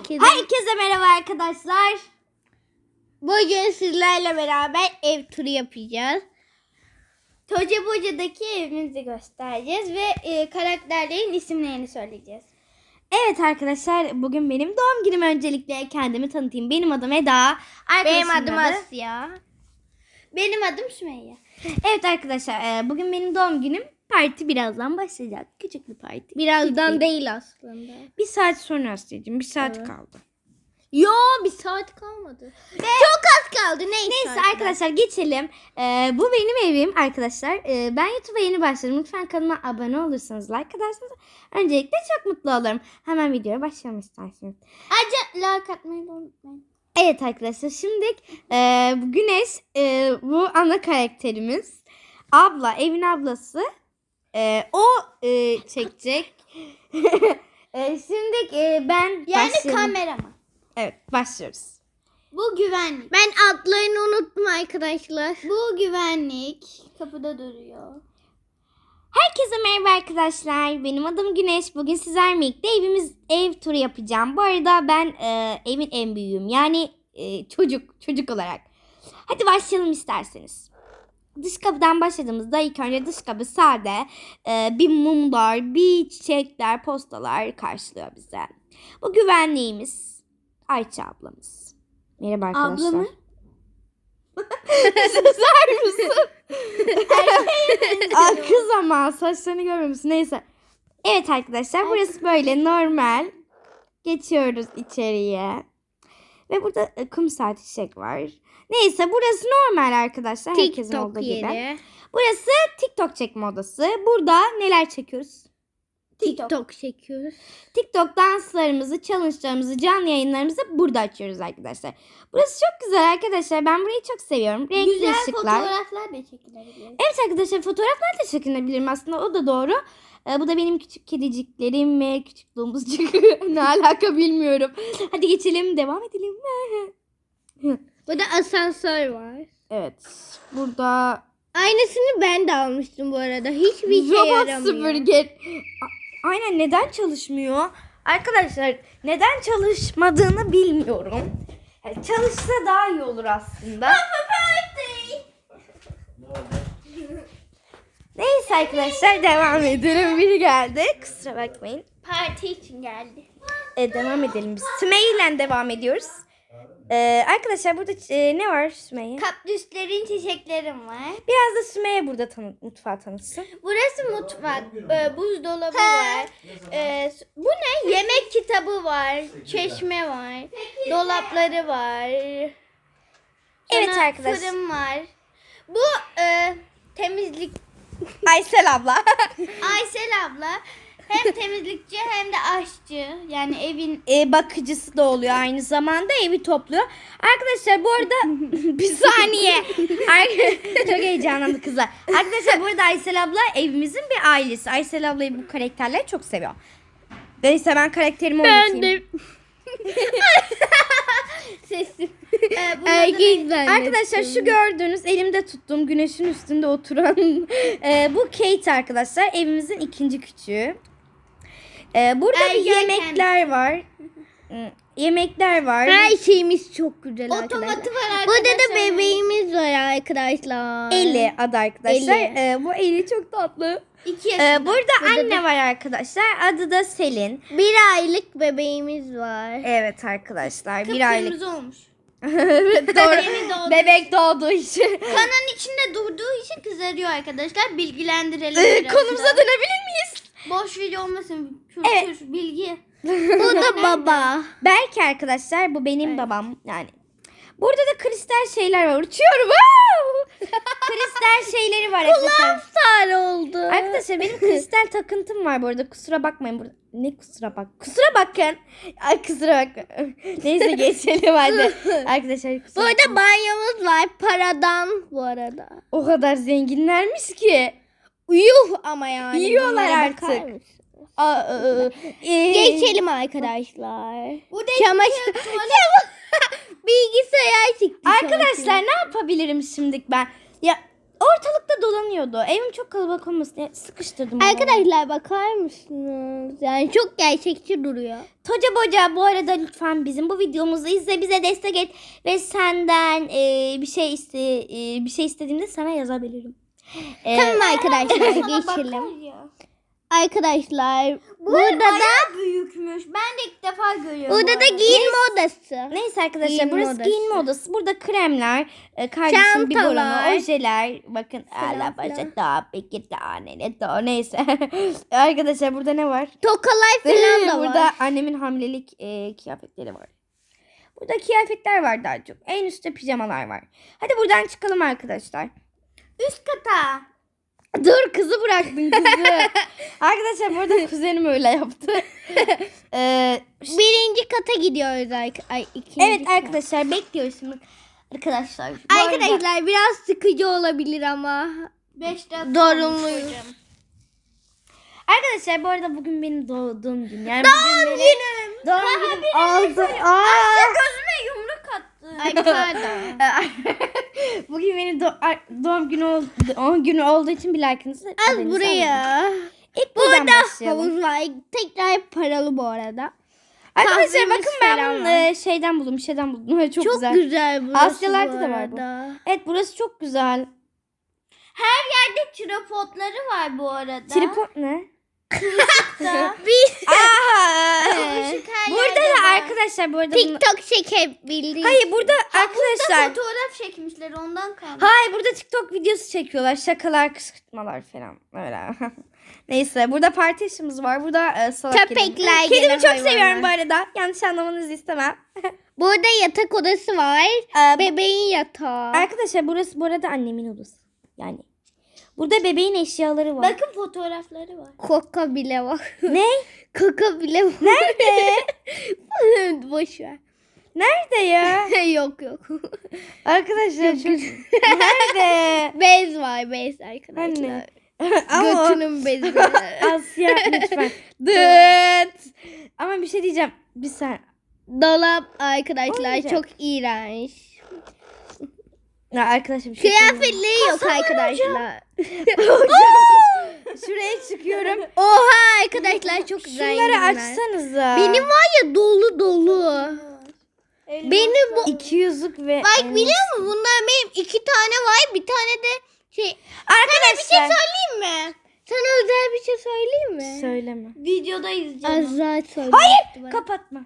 Herkese, Herkese merhaba arkadaşlar. bugün sizlerle beraber ev turu yapacağız. Toca Boca'daki evimizi göstereceğiz ve e, karakterlerin isimlerini söyleyeceğiz. Evet arkadaşlar bugün benim doğum günüm öncelikle kendimi tanıtayım. Benim adım Eda. Benim adım adı- Asya. Benim adım Sümeyye. Evet arkadaşlar e, bugün benim doğum günüm. Parti birazdan başlayacak. Küçük bir parti. Birazdan Küçük. değil aslında. Bir saat sonra Asya'cığım. Bir saat Evet. kaldı. Yo bir saat kalmadı. Çok az kaldı. Neyse. Neyse arkadaşlar geçelim. Ee, bu benim evim arkadaşlar. Ee, ben YouTube'a yeni başladım. Lütfen kanalıma abone olursanız, like atarsanız öncelikle çok mutlu olurum. Hemen videoya başlayalım isterseniz. Ayrıca like atmayı da unutmayın. Evet arkadaşlar şimdi e, Güneş e, bu ana karakterimiz. Abla, evin ablası. E, o e, çekecek. e, şimdi e, ben Yani başlayalım. kameraman. Evet başlıyoruz. Bu güvenlik. Ben adlarını unuttum arkadaşlar. Bu güvenlik kapıda duruyor. Herkese merhaba arkadaşlar. Benim adım Güneş. Bugün sizlerle birlikte evimiz ev turu yapacağım. Bu arada ben e, evin en büyüğüm. Yani e, çocuk çocuk olarak. Hadi başlayalım isterseniz. Dış kapıdan başladığımızda ilk önce dış kapı sade. e, bir mumlar, bir çiçekler, postalar karşılıyor bize. Bu güvenliğimiz Ayça ablamız. Merhaba arkadaşlar. Abla mı? Susar mısın? Aa, kız ama saçlarını musun? Neyse. Evet arkadaşlar burası böyle normal. Geçiyoruz içeriye. Ve burada e, kum saati çiçek var. Neyse burası normal arkadaşlar. Herkesin TikTok olduğu gibi. yeri. Burası TikTok çekme odası. Burada neler çekiyoruz? TikTok çekiyoruz. TikTok danslarımızı, challenge'larımızı, canlı yayınlarımızı burada açıyoruz arkadaşlar. Burası çok güzel arkadaşlar. Ben burayı çok seviyorum. Renkli Güzel ışıklar. fotoğraflar da çekilebilir. Evet arkadaşlar fotoğraflar da çekinebilirim aslında o da doğru. Ee, bu da benim küçük kediciklerim ve küçük domuzcuk. ne alaka bilmiyorum. Hadi geçelim devam edelim. Burada asansör var. Evet burada Aynısını ben de almıştım bu arada. Hiçbir şey robot yaramıyor. süpürge. A- Aynen neden çalışmıyor? Arkadaşlar neden çalışmadığını bilmiyorum. Yani çalışsa daha iyi olur aslında. Neyse arkadaşlar devam edelim. Biri geldi. Kusura bakmayın. Parti için geldi. E, devam edelim biz. Sümeyye ile devam ediyoruz. Ee, arkadaşlar burada e, ne var Sümeyye? Kaktüslerin çiçeklerim var. Biraz da Sümeyye burada tanı mutfağı tanıtsın. Burası mutfak. Ee, buzdolabı var. Ee, bu ne? Yemek kitabı var. Çeşme var. Dolapları var. Evet Sonra arkadaş. Fırın var. Bu e, temizlik Aysel abla. Aysel abla hem temizlikçi hem de aşçı. Yani evin e, bakıcısı da oluyor aynı zamanda evi topluyor. Arkadaşlar bu arada bir saniye. Çok heyecanlandı kızlar. Arkadaşlar bu arada Aysel abla evimizin bir ailesi. Aysel ablayı bu karakterleri çok seviyor. Neyse ben karakterimi oynatayım. sesim. Ee, Erkek Arkadaşlar şu gördüğünüz elimde tuttuğum güneşin üstünde oturan e, bu Kate arkadaşlar evimizin ikinci küçüğü. E, burada bir Ergen yemekler var. Hmm, Yemekler var. Her şeyimiz çok güzel Otomatı arkadaşlar. var arkadaşlar. Burada da bebeğimiz var arkadaşlar. Eli adı arkadaşlar. Eli. E, bu Eli çok tatlı. İki E, yaşında. burada anne var arkadaşlar. Adı da Selin. Bir aylık bebeğimiz var. Evet arkadaşlar. Bir aylık. olmuş. Evet doğru. Yeni doğdu. Bebek doğduğu için. Kanın içinde durduğu için kızarıyor arkadaşlar. Bilgilendirelim E, biraz konumuza dönebilir miyiz? Boş video olmasın. Kültür, Evet. bilgi. Bu da baba. Belki arkadaşlar bu benim Evet. babam yani. Burada da kristal şeyler var. Uçuyorum. Kristal şeyleri var arkadaşlar. Sarı oldu. Arkadaşlar benim kristal takıntım var bu arada. Kusura bakmayın burada. Ne kusura bak. Kusura bakın. Ay kusura bak. Neyse geçelim hadi. Arkadaşlar kusura Burada bakmayın. banyomuz var paradan bu arada. O kadar zenginlermiş ki. Yuh ama yani. Yiyorlar artık. Aa, ıı, ee, Geçelim arkadaşlar. Burada Çamaşır. Bilgisayar çıktı. Arkadaşlar ne yapabilirim şimdi ben? Ya ortalıkta dolanıyordu. Evim çok kalabalık olmasın diye sıkıştırdım. onu. Arkadaşlar bakar mısınız? Yani çok gerçekçi duruyor. Toca Boca bu arada lütfen bizim bu videomuzu izle bize destek et ve senden e, bir şey iste e, bir şey istediğimde sana yazabilirim. E, Tamam arkadaşlar geçelim. Arkadaşlar burada da büyükmüş. Ben de ilk defa görüyorum. burada da giyinme odası. Neyse arkadaşlar Giyinme burası odası. giyinme odası. Burada kremler, e, kardeşim biberonu, Çantalar. ojeler. Bakın ala başa daha peki tane ne daha neyse. arkadaşlar burada ne var? Tokalar falan da burada var. annemin hamilelik e, kıyafetleri var. Burada kıyafetler var daha çok. En üstte pijamalar var. Hadi buradan çıkalım arkadaşlar. Üst kata. Dur kızı bıraktın kızı. arkadaşlar burada kuzenim öyle yaptı. Ee, Birinci kata gidiyoruz. ark- Ay, ikinci evet kat. arkadaşlar bekliyoruz şimdi. Arkadaşlar. bu arada- Arkadaşlar biraz sıkıcı olabilir ama 5 dakika zorunluyuz. Arkadaşlar bu arada bugün benim doğduğum gün. Yani doğum günüm. Doğum günüm oldu. Aa, gözüme bugün benim do- doğum günü oldu, doğum günü olduğu için bir like'ınızı Az buraya. İlk Burada havuz var. Tekrar paralı bu arada. Arkadaşlar bakın ben bunu e, şeyden buldum, şeyden buldum. Çok, Çok, güzel. güzel. burası Asyalarda bu da var bu. Evet burası çok güzel. Her yerde tripodları var bu arada. Tripod ne? Bir her burada yerde da var. arkadaşlar bu arada bunu... TikTok çekebildiği. Hayır burada arkadaşlar fotoğraf çekmişler ondan kaldı. Hayır burada TikTok videosu çekiyorlar. Şakalar, kışkırtmalar falan. Öyle. Neyse burada parti işimiz var. Burada e, salak Köpekler, kedim. Kedimi çok hayvanlar. seviyorum bu arada. Yanlış anlamanızı istemem. Burada yatak odası var. Ee, Bebeğin yatağı. Arkadaşlar burası bu arada annemin odası. Yani. Burada bebeğin eşyaları var. Bakın fotoğrafları var. Koka bile var. ne? Koka bile var. Nerede? Boş ver. Nerede ya? yok yok. Arkadaşlar çok... Nerede? bez var bez arkadaşlar. Anne. Ama Götünün bezi. Asya lütfen. Dıt. Ama bir şey diyeceğim. Bir saniye. Dolap arkadaşlar Olmayacak. çok iğrenç. Ya arkadaşlar bir şey? Kıyafetleri yok arkadaşlar. Şuraya çıkıyorum. Oha arkadaşlar çok güzel. Şunları açsanıza. Benim var ya dolu dolu. Benim bu iki yüzük ve Bak biliyor musun bunlar benim iki tane var bir tane de şey. Sana bir şey Arkadaşlar. söyleyeyim mi? Sana özel bir şey söyleyeyim mi? Söyleme. Videoda izleyeceğim. Azra söyle. Hayır kapatma.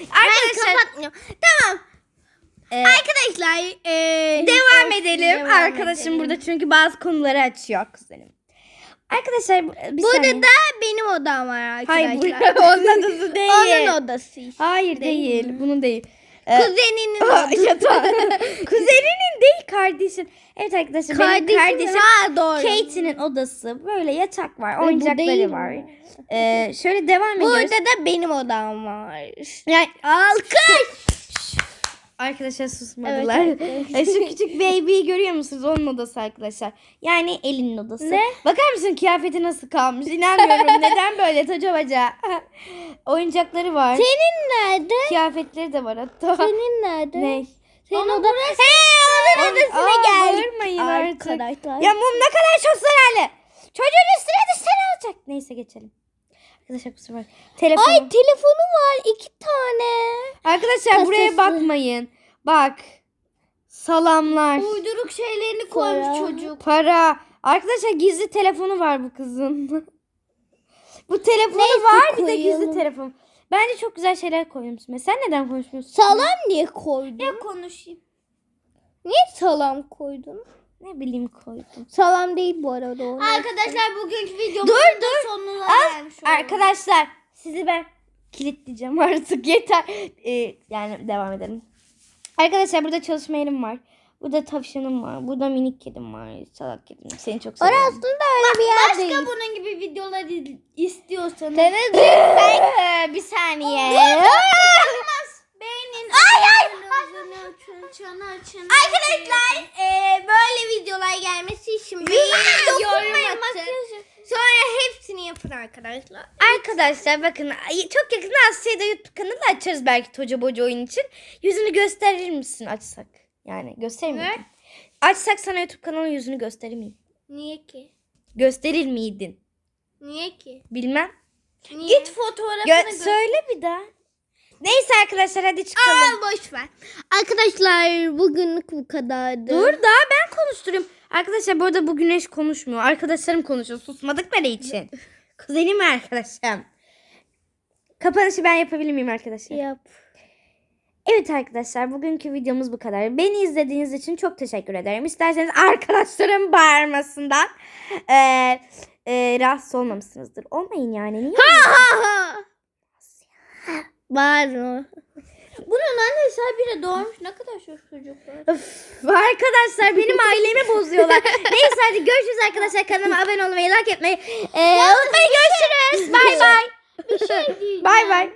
Arkadaşlar. Ben kapatmıyorum. Tamam. Ee, Arkadaşlar eee, devam edelim. devam Arkadaşım edelim. burada çünkü bazı konuları açıyor kuzenim. Arkadaşlar bu- bir Burada saniye. da benim odam var arkadaşlar. Hayır bu onun odası değil. Onun odası işte. Hayır değil. Bunun değil. Ee, Kuzeninin odası. yatağı. Kuzeninin değil kardeşin. Evet arkadaşlar benim Kardeşim. kardeşim Ha doğru. Katie'nin odası. Böyle yatak var. Oyuncakları değil var. Ee, şöyle devam ediyoruz. Burada da benim odam var. Yani Alkış. Arkadaşlar susmadılar. Evet, E, Şu küçük baby'yi görüyor musunuz? Onun odası arkadaşlar. Yani elinin odası. Ne? Bakar mısın kıyafeti nasıl kalmış? İnanmıyorum. Neden böyle toca baca? Oyuncakları var. Senin nerede? Kıyafetleri de var hatta. Senin nerede? Ne? Senin oda. He onun odasına Aa, geldik. bağırmayın artık. Arkadaşlar. Ya mum ne kadar çok zararlı. Çocuğun üstüne düşsene olacak. Neyse geçelim. Arkadaşlar kusura bakmayın. Telefonu. Ay telefonu var iki tane. Arkadaşlar buraya kasası. bakmayın. Bak. Salamlar. Uyduruk şeylerini koymuş çocuk. Para. Arkadaşlar gizli telefonu var bu kızın. bu telefonu Neyse, var bir de gizli telefon. Bence çok güzel şeyler koymuşsun. Sen neden konuşmuyorsun? Salam niye koydun? konuşayım. Niye salam koydun? Ne bileyim koydum. Salam değil bu arada o. Arkadaşlar bugünkü videomuzun Dur, da sonuna Az- gelmiş olduk. Arkadaşlar sizi ben kilitleyeceğim artık yeter. Ee, yani devam edelim. Arkadaşlar burada çalışma yerim var. Burada tavşanım var. Burada minik kedim var. Salak kedim. Seni çok Orası seviyorum. aslında öyle bir yer Başka değil. bunun gibi videolar istiyorsanız Ee, bir saniye. Arkadaşlar eee, böyle videolar gelmesi için beğeni yorum atın. Sonra hepsini yapın arkadaşlar. Arkadaşlar bakın çok yakında Asya'da YouTube kanalı açarız belki Toca Boca oyun için. Yüzünü gösterir misin açsak? Yani gösterir misin? Açsak sana YouTube kanalının yüzünü gösterir miyim? Niye ki? Gösterir miydin? Niye ki? Bilmem. Niye? Git fotoğrafını gö- söyle bir daha. Neyse arkadaşlar hadi çıkalım. Aa, boş ver. Arkadaşlar bugünlük bu kadardı. Dur daha ben konuşturayım. Arkadaşlar bu arada bu güneş konuşmuyor. Arkadaşlarım konuşuyor susmadıkları için. Kuzenim arkadaşım. Kapanışı ben yapabilir miyim arkadaşlar? Yap. Evet arkadaşlar bugünkü videomuz bu kadar. Beni izlediğiniz için çok teşekkür ederim. İsterseniz arkadaşlarım bağırmasından eee eee, rahatsız olmamışsınızdır. Olmayın yani. Niye? Bağırma. Bunun annesi habire doğmuş. Ne kadar çok çocuk var. Öf, arkadaşlar benim ailemi bozuyorlar. Neyse hadi görüşürüz arkadaşlar. Kanalıma abone olmayı, like etmeyi eee, unutmayın. Görüşürüz. Bay bay. Bir şey diyeceğim. Bay bay.